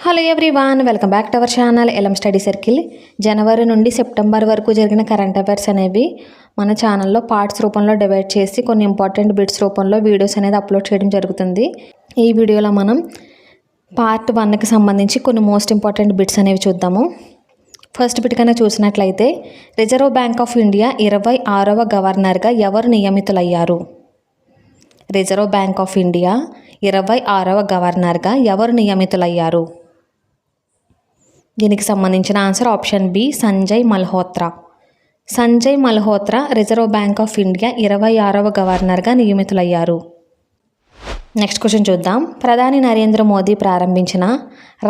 Hello everyone welcome back to our channel ఎలం study circle జనవరి నుండి September వరకు జరిగిన కరెంట్ అఫైర్స్ అనేవి మన ఛానల్లో పార్ట్స్ రూపంలో డివైడ్ చేసి కొన్ని ఇంపార్టెంట్ బిట్స్ రూపంలో వీడియోస్ అనేది అప్లోడ్ చేయడం జరుగుతుంది. ఈ వీడియోలో మనం పార్ట్ వన్కి సంబంధించి కొన్ని మోస్ట్ ఇంపార్టెంట్ బిట్స్ అనేవి చూద్దాము. ఫస్ట్ బిట్ కన్నా చూసినట్లయితే రిజర్వ్ బ్యాంక్ ఆఫ్ ఇండియా ఇరవై ఆరవ గవర్నర్గా ఎవరు నియమితులయ్యారు? రిజర్వ్ బ్యాంక్ ఆఫ్ ఇండియా ఇరవై ఆరవ గవర్నర్గా ఎవరు నియమితులయ్యారు? దీనికి సంబంధించిన answer option B Sanjay Malhotra. Sanjay Malhotra Reserve Bank of India ఇరవై ఆరవ గవర్నర్గా నియమితులయ్యారు. నెక్స్ట్ క్వశ్చన్ చూద్దాం. ప్రధాని నరేంద్ర మోదీ ప్రారంభించిన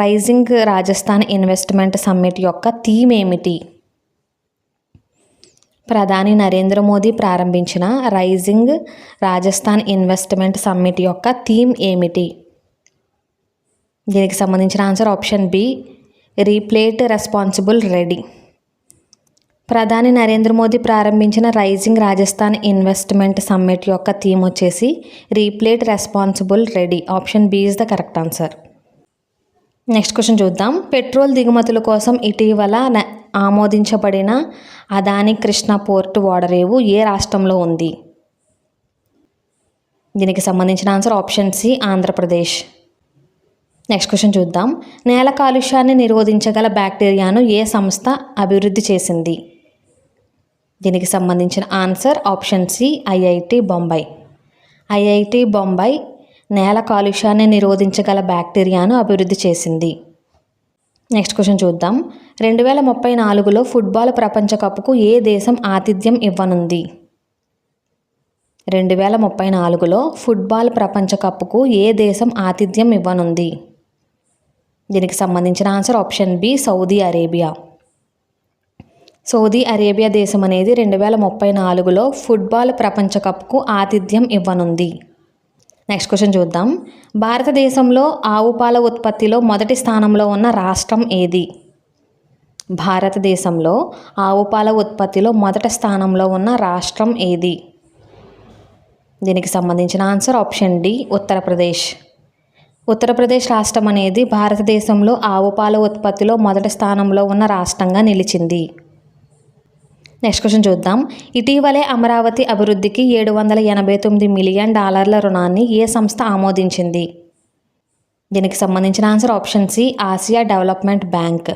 రైజింగ్ రాజస్థాన్ ఇన్వెస్ట్మెంట్ సమ్మిట్ యొక్క థీమ్ ఏమిటి? ప్రధాని నరేంద్ర మోదీ ప్రారంభించిన రైజింగ్ రాజస్థాన్ ఇన్వెస్ట్మెంట్ సమ్మిట్ యొక్క థీమ్ ఏమిటి? దీనికి సంబంధించిన answer option B replete responsible ready. ప్రధాని నరేంద్ర మోదీ ప్రారంభించిన రైజింగ్ రాజస్థాన్ ఇన్వెస్ట్మెంట్ సమ్మిట్ యొక్క థీమ్ వచ్చేసి replete responsible ready. Option B is the correct answer. Next question చూద్దాం. పెట్రోల్ దిగుమతుల కోసం ఇటీవల న- ఆమోదించబడిన అదాని కృష్ణ పోర్ట్ ఓడరేవు ఏ రాష్ట్రంలో ఉంది? దీనికి సంబంధించిన answer option C Andhra Pradesh. Next question చూద్దాం. నేల కాలుష్యాన్ని నిరోధించగల బ్యాక్టీరియాను ఏ సంస్థ అభివృద్ధి చేసింది? దీనికి సంబంధించిన answer option C IIT Bombay. IIT Bombay నేల కాలుష్యాన్ని నిరోధించగల బ్యాక్టీరియాను అభివృద్ధి చేసింది. నెక్స్ట్ క్వశ్చన్ చూద్దాం. రెండు వేల ముప్పై నాలుగులో ఫుట్బాల్ ప్రపంచ కప్కు ఏ దేశం ఆతిథ్యం ఇవ్వనుంది? రెండు వేల ముప్పై నాలుగులో ఫుట్బాల్ ప్రపంచ కప్కు ఏ దేశం ఆతిథ్యం ఇవ్వనుంది? దీనికి సంబంధించిన answer option B Saudi Arabia. Saudi Arabia దేశం అనేది రెండు వేల ముప్పై నాలుగులో ఫుట్బాల్ ప్రపంచ కప్కు ఆతిథ్యం ఇవ్వనుంది. నెక్స్ట్ క్వశ్చన్ చూద్దాం. భారతదేశంలో ఆవు పాల ఉత్పత్తిలో మొదటి స్థానంలో ఉన్న రాష్ట్రం ఏది? భారతదేశంలో ఆవు పాల ఉత్పత్తిలో మొదటి స్థానంలో ఉన్న రాష్ట్రం ఏది? దీనికి సంబంధించిన answer option D Uttar Pradesh. Uttar Pradesh రాష్ట్రం అనేది భారతదేశంలో ఆవు పాల ఉత్పత్తిలో మొదటి స్థానంలో ఉన్న రాష్ట్రంగా నిలిచింది. నెక్స్ట్ క్వశ్చన్ చూద్దాం. ఇటీవలే అమరావతి అభివృద్ధికి ఏడు వందల ఎనభై తొమ్మిది మిలియన్ డాలర్ల రుణాన్ని ఏ సంస్థ ఆమోదించింది? దీనికి సంబంధించిన answer option C Asia development bank.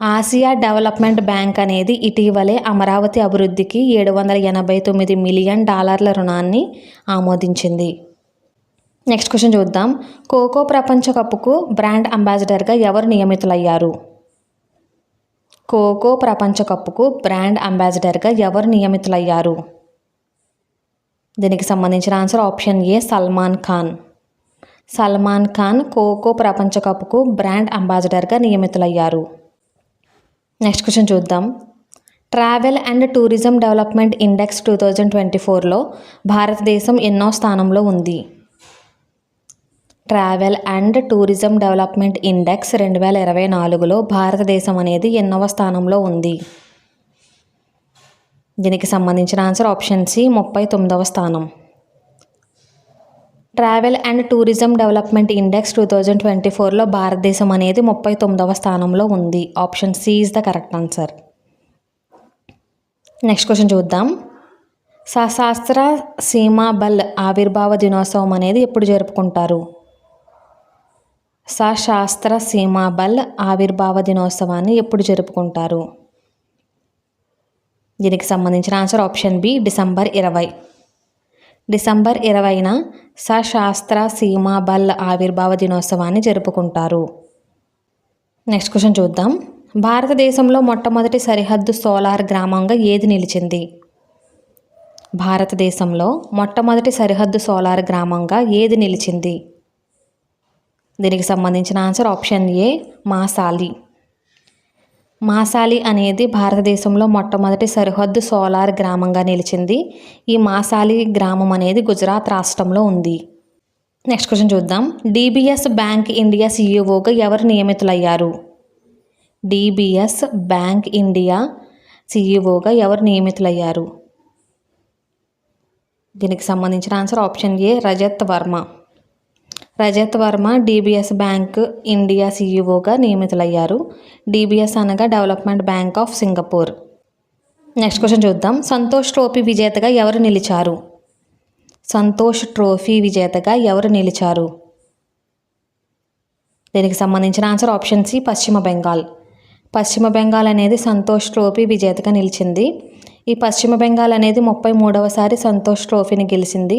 Asia development bank అనేది ఇటీవలే అమరావతి అభివృద్ధికి ఏడు వందల ఎనభై తొమ్మిది మిలియన్ డాలర్ల రుణాన్ని ఆమోదించింది. నెక్స్ట్ క్వశ్చన్ చూద్దాం. కోకో ప్రపంచ కప్కు బ్రాండ్ అంబాసిడర్గా ఎవరు నియమితులయ్యారు? కోకో ప్రపంచ కప్కు బ్రాండ్ అంబాసిడర్గా ఎవరు నియమితులయ్యారు? దీనికి సంబంధించిన answer option A Salman Khan. Salman Khan Kho ప్రపంచ కప్కు బ్రాండ్ అంబాసిడర్గా నియమితులయ్యారు. నెక్స్ట్ క్వశ్చన్ చూద్దాం. Travel and tourism development index two thousand twenty ఫోర్లో భారతదేశం ఎన్నో స్థానంలో ఉంది. Travel and tourism development index రెండు వేల ఇరవై నాలుగులో భారతదేశం అనేది ఎన్నవ స్థానంలో ఉంది. దీనికి సంబంధించిన ఆన్సర్ ఆప్షన్ సి ముప్పై తొమ్మిదవ స్థానం. Travel and tourism development index two thousand twenty ఫోర్లో భారతదేశం అనేది ముప్పై తొమ్మిదవ స్థానంలో ఉంది. Option C is the correct answer. Next question చూద్దాం. సశాస్త్ర సీమా బల్ ఆవిర్భావ దినోత్సవం అనేది ఎప్పుడు జరుపుకుంటారు? సశాస్త్ర సీమాబల్ ఆవిర్భావ దినోత్సవాన్ని ఎప్పుడు జరుపుకుంటారు? దీనికి సంబంధించిన ఆన్సర్ ఆప్షన్ బి డిసెంబర్ ఇరవై. డిసెంబర్ ఇరవైన సశాస్త్ర సీమాబల్ ఆవిర్భావ దినోత్సవాన్ని జరుపుకుంటారు. నెక్స్ట్ క్వశ్చన్ చూద్దాం. భారతదేశంలో మొట్టమొదటి సరిహద్దు సోలార్ గ్రామంగా ఏది నిలిచింది? భారతదేశంలో మొట్టమొదటి సరిహద్దు సోలార్ గ్రామంగా ఏది నిలిచింది? దీనికి సంబంధించిన ఆన్సర్ ఆప్షన్ ఏ మాసాలి. మాసాలి అనేది భారతదేశంలో మొట్టమొదటి సరిహద్దు సోలార్ గ్రామంగా నిలిచింది. ఈ మాసాలి గ్రామం అనేది గుజరాత్ రాష్ట్రంలో ఉంది. నెక్స్ట్ క్వశ్చన్ చూద్దాం. డిబిఎస్ బ్యాంక్ ఇండియా సీఈఓగా ఎవరు నియమితులయ్యారు? డిబిఎస్ బ్యాంక్ ఇండియా సీఈఓగా ఎవరు నియమితులయ్యారు? దీనికి సంబంధించిన answer option A Rajat Varma. Rajat Varma DBS bank India సీఈఓగా నియమితులయ్యారు. డీబీఎస్ అనగా development bank of Singapore. Next question చూద్దాం. సంతోష్ ట్రోఫీ విజేతగా ఎవరు నిలిచారు? సంతోష్ ట్రోఫీ విజేతగా ఎవరు నిలిచారు? దీనికి సంబంధించిన ఆన్సర్ ఆప్షన్ సి పశ్చిమ బెంగాల్. పశ్చిమ బెంగాల్ అనేది సంతోష్ ట్రోఫీ విజేతగా నిలిచింది. ఈ పశ్చిమ బెంగాల్ అనేది ముప్పై మూడవసారి సంతోష్ ట్రోఫీని గెలిచింది.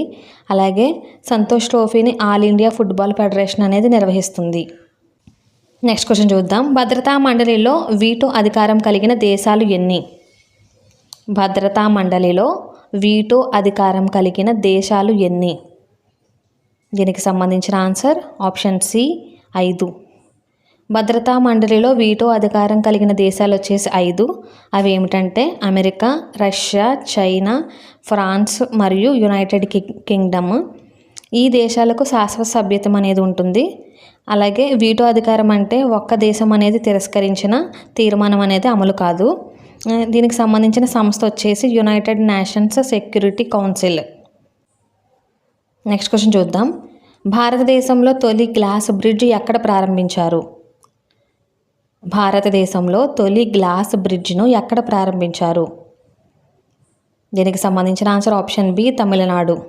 అలాగే సంతోష్ ట్రోఫీని ఆల్ ఇండియా ఫుట్బాల్ ఫెడరేషన్ అనేది నిర్వహిస్తుంది. నెక్స్ట్ క్వశ్చన్ చూద్దాం. భద్రతా మండలిలో వీటో అధికారం కలిగిన దేశాలు ఎన్ని? భద్రతా మండలిలో వీటో అధికారం కలిగిన దేశాలు ఎన్ని? దీనికి సంబంధించిన ఆన్సర్ ఆప్షన్ సి ఐదు. భద్రతా మండలిలో వీటో అధికారం కలిగిన దేశాలు వచ్చేసి ఐదు. అవి ఏమిటంటే అమెరికా రష్యా చైనా ఫ్రాన్స్ మరియు యునైటెడ్కి కింగ్డమ్. ఈ దేశాలకు శాశ్వత సభ్యత్వం అనేది ఉంటుంది. అలాగే వీటో అధికారం అంటే ఒక్క దేశం అనేది తిరస్కరించిన తీర్మానం అనేది అమలు కాదు. దీనికి సంబంధించిన సంస్థ వచ్చేసి United Nations Security Council. Next question చూద్దాం. భారతదేశంలో తొలి గ్లాస్ బ్రిడ్జ్ ఎక్కడ ప్రారంభించారు? భారతదేశంలో తొలి గ్లాస్ బ్రిడ్జ్ను ఎక్కడ ప్రారంభించారు? దీనికి సంబంధించిన answer option B Tamil Nadu.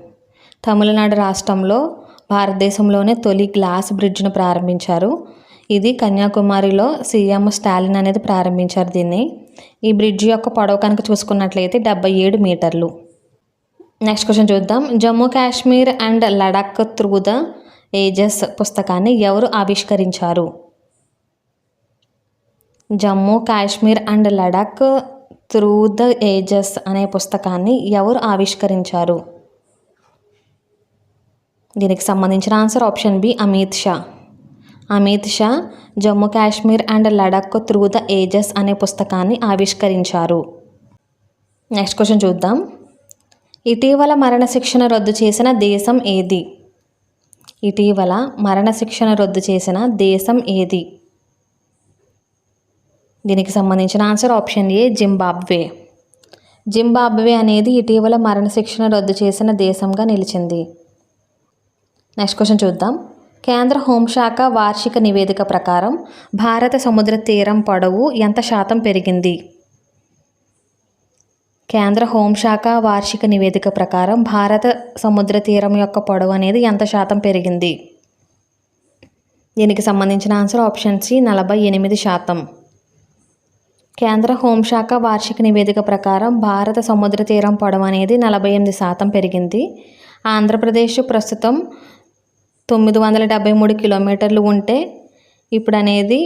Tamil Nadu రాష్ట్రంలో భారతదేశంలోనే తొలి గ్లాస్ బ్రిడ్జ్ను ప్రారంభించారు. ఇది కన్యాకుమారిలో సీఎం స్టాలిన్ అనేది ప్రారంభించారు దీన్ని. ఈ బ్రిడ్జ్ యొక్క పొడవు కనుక చూసుకున్నట్లయితే డెబ్బై ఏడు మీటర్లు. నెక్స్ట్ క్వశ్చన్ చూద్దాం. Jammu Kashmir and Ladakh through the ages పుస్తకాన్ని ఎవరు ఆవిష్కరించారు? Jammu Kashmir and Ladakh through the ages అనే పుస్తకాన్ని ఎవరు ఆవిష్కరించారు? దీనికి సంబంధించిన answer option B Amit Shah. Amit Shah Jammu Kashmir and Ladakh through the ages అనే పుస్తకాన్ని ఆవిష్కరించారు. నెక్స్ట్ క్వశ్చన్ చూద్దాం. ఇటీవల మరణశిక్షణ రద్దు చేసిన దేశం ఏది? ఇటీవల మరణశిక్షణ రద్దు చేసిన దేశం ఏది? దీనికి సంబంధించిన answer option A Zimbabwe. Zimbabwe అనేది ఇటీవల మరణశిక్షణ రద్దు చేసిన దేశంగా నిలిచింది. నెక్స్ట్ క్వశ్చన్ చూద్దాం. కేంద్ర హోంశాఖ వార్షిక నివేదిక ప్రకారం భారత సముద్ర తీరం పొడవు ఎంత శాతం పెరిగింది? కేంద్ర హోంశాఖ వార్షిక నివేదిక ప్రకారం భారత సముద్ర తీరం యొక్క పొడవు అనేది ఎంత శాతం పెరిగింది? దీనికి సంబంధించిన ఆన్సర్ ఆప్షన్ సి నలభై ఎనిమిది శాతం. కేంద్ర హోంశాఖ వార్షిక నివేదిక ప్రకారం భారత సముద్ర తీరం పొడవు అనేది నలభై ఎనిమిది శాతం పెరిగింది. ఆంధ్రప్రదేశ్ ప్రస్తుతం తొమ్మిది వందల డెబ్బై మూడు కిలోమీటర్లు ఉంటే ఇప్పుడు అనేది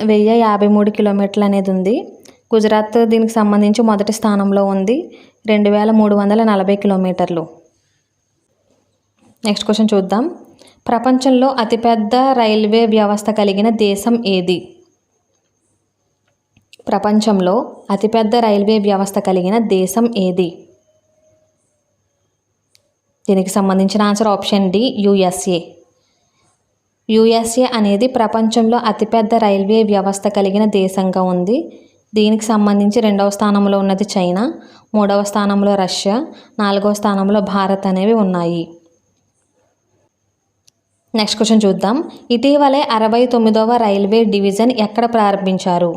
వెయ్యి యాభై మూడు కిలోమీటర్లు అనేది ఉంది. గుజరాత్ దీనికి సంబంధించి మొదటి స్థానంలో ఉంది. రెండు వేల మూడు వందల నలభై కిలోమీటర్లు. నెక్స్ట్ క్వశ్చన్ చూద్దాం. ప్రపంచంలో అతిపెద్ద రైల్వే వ్యవస్థ కలిగిన దేశం ఏది? ప్రపంచంలో అతిపెద్ద రైల్వే వ్యవస్థ కలిగిన దేశం ఏది? దీనికి సంబంధించిన answer option D USA. USA అనేది ప్రపంచంలో అతిపెద్ద రైల్వే వ్యవస్థ కలిగిన దేశంగా ఉంది. దీనికి సంబంధించి రెండవ స్థానంలో ఉన్నది చైనా మూడవ స్థానంలో రష్యా నాలుగవ స్థానంలో భారత్ అనేవి ఉన్నాయి. నెక్స్ట్ క్వశ్చన్ చూద్దాం. ఇటీవలే అరవై తొమ్మిదవ రైల్వే డివిజన్ ఎక్కడ ప్రారంభించారు?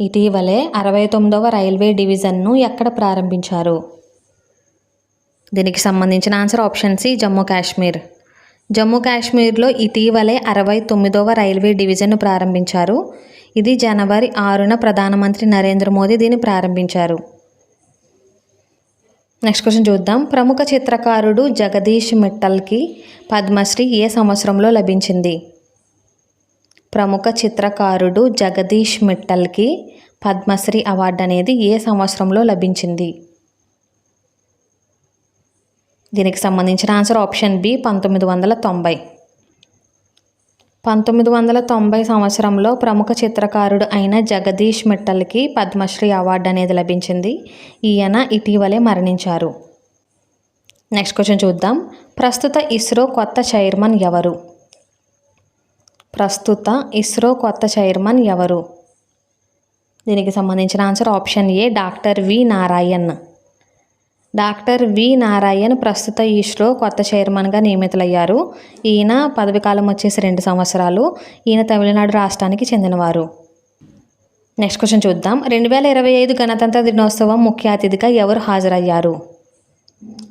ఇటీవలే అరవై తొమ్మిదవ రైల్వే డివిజన్ను ఎక్కడ ప్రారంభించారు? దీనికి సంబంధించిన answer option C Jammu Kashmir. Jammu కాశ్మీర్లో ఇటీవలే అరవై తొమ్మిదవ రైల్వే డివిజన్ను ప్రారంభించారు. ఇది జనవరి ఆరున ప్రధానమంత్రి నరేంద్ర మోదీ దీన్ని ప్రారంభించారు. నెక్స్ట్ క్వశ్చన్ చూద్దాం. ప్రముఖ చిత్రకారుడు జగదీష్ మిట్టల్కి పద్మశ్రీ ఏ సంవత్సరంలో లభించింది? ప్రముఖ చిత్రకారుడు జగదీష్ మిట్టల్కి పద్మశ్రీ అవార్డు అనేది ఏ సంవత్సరంలో లభించింది? దీనికి సంబంధించిన ఆన్సర్ ఆప్షన్ బి పంతొమ్మిది వందల తొంభై. పంతొమ్మిది వందల తొంభై సంవత్సరంలో ప్రముఖ చిత్రకారుడు అయిన జగదీష్ మిట్టల్కి పద్మశ్రీ అవార్డు అనేది లభించింది. ఈయన ఇటీవలే మరణించారు. నెక్స్ట్ క్వశ్చన్ చూద్దాం. ప్రస్తుత ఇస్రో కొత్త చైర్మన్ ఎవరు? ప్రస్తుత ఇస్రో కొత్త చైర్మన్ ఎవరు? దీనికి సంబంధించిన answer option A doctor V Narayan. Doctor V Narayan ప్రస్తుత ఇస్రో కొత్త చైర్మన్గా నియమితులయ్యారు. ఈయన పదవి కాలం వచ్చేసి రెండు సంవత్సరాలు. ఈయన తమిళనాడు రాష్ట్రానికి చెందినవారు. నెక్స్ట్ క్వశ్చన్ చూద్దాం. రెండు వేల ఇరవై ఐదు గణతంత్ర దినోత్సవం ముఖ్య అతిథిగా ఎవరు హాజరయ్యారు?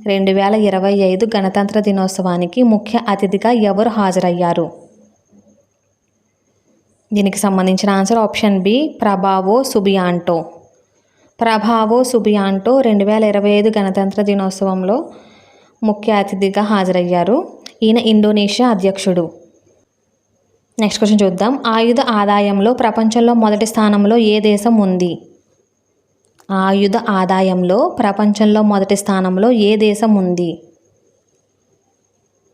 రెండు వేల ఇరవై ఐదు గణతంత్ర దినోత్సవానికి ముఖ్య అతిథిగా ఎవరు హాజరయ్యారు? దీనికి సంబంధించిన answer option B Prabowo Subianto. Prabowo Subianto రెండు వేల ఇరవై ఐదు గణతంత్ర దినోత్సవంలో ముఖ్య అతిథిగా హాజరయ్యారు. ఈయన ఇండోనేషియా అధ్యక్షుడు. నెక్స్ట్ క్వశ్చన్ చూద్దాం. ఆయుధ ఆదాయంలో ప్రపంచంలో మొదటి స్థానంలో ఏ దేశం ఉంది? ఆయుధ ఆదాయంలో ప్రపంచంలో మొదటి స్థానంలో ఏ దేశం ఉంది?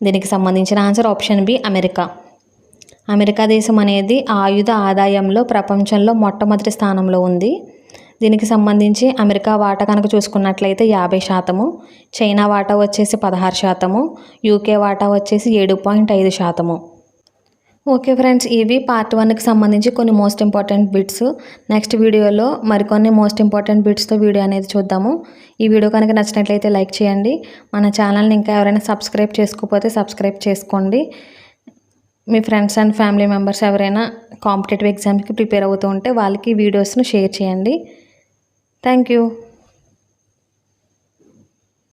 దీనికి సంబంధించిన answer option B America. America దేశం అనేది ఆయుధ ఆదాయంలో ప్రపంచంలో మొట్టమొదటి స్థానంలో ఉంది. దీనికి సంబంధించి అమెరికా వాటా కనుక చూసుకున్నట్లయితే యాభై శాతము చైనా వాటా వచ్చేసి పదహారు శాతము యూకే వాటా వచ్చేసి ఏడు పాయింట్ ఐదు శాతము. ఓకే ఫ్రెండ్స్ ఇవి పార్ట్ వన్కి సంబంధించి కొన్ని మోస్ట్ ఇంపార్టెంట్ బిట్స్. నెక్స్ట్ వీడియోలో మరికొన్ని మోస్ట్ ఇంపార్టెంట్ బిట్స్తో వీడియో అనేది చూద్దాము. ఈ వీడియో కనుక నచ్చినట్లయితే లైక్ చేయండి. మన ఛానల్ని ఇంకా ఎవరైనా సబ్స్క్రైబ్ చేసుకోకపోతే సబ్స్క్రైబ్ చేసుకోండి. మీ ఫ్రెండ్స్ అండ్ ఫ్యామిలీ మెంబర్స్ ఎవరైనా కాంపిటేటివ్ ఎగ్జామ్స్కి ప్రిపేర్ అవుతూ ఉంటే వాళ్ళకి వీడియోస్ను షేర్ చేయండి. Thank you.